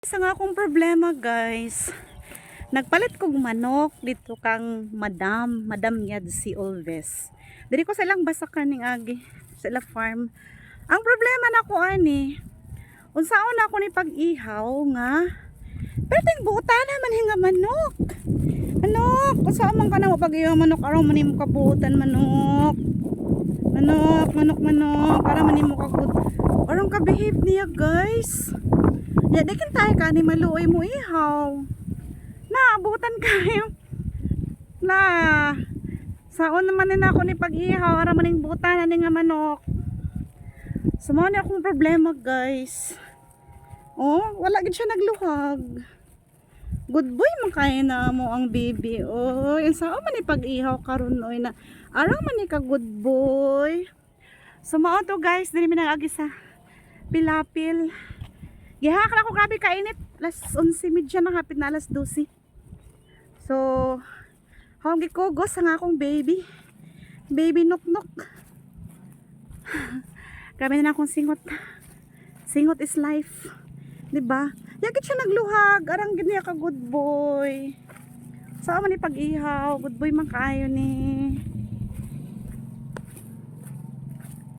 Isa nga akong problema guys. Nagpalit kong manok dito kang Madam, Madam Yad si Olves. Diri ko sa ilang basakan ning agi sa ilang farm. Ang problema na ko ani, unsaon ako ni pag-ihaw nga pero ting buta naman hinga manok. Manok, unsa man ka na pag-ihaw manok aron man nimo kabutan manok. Manok, manok, manok, para man nimo kagud. Aron ka behave niya guys. Ya, di kan tayo ka ni maluoy mo ihaw. Na, abutan kayo. Na, saon naman na ako ni pag-ihaw, ara maning butan na nga manok. Sumani akong problema, guys. Oh, wala gid siya nagluhag. Good boy man kaya na mo ang baby. Oh, yung sao man ni pag-ihaw karon oy na. Ara man ni ka good boy. Sumao to guys, dili mi agi sa pilapil. Gihak na ako grabe kainit. Alas 11.30 na hapit na alas 12. So, hawag gikugos ang akong baby. Baby nok nok. grabe na akong singot. Singot is life. 'Di ba? Yakit siya nagluhag. Arang gid niya ka good boy. Sa man ni pag-ihaw, good boy man kaayo ni.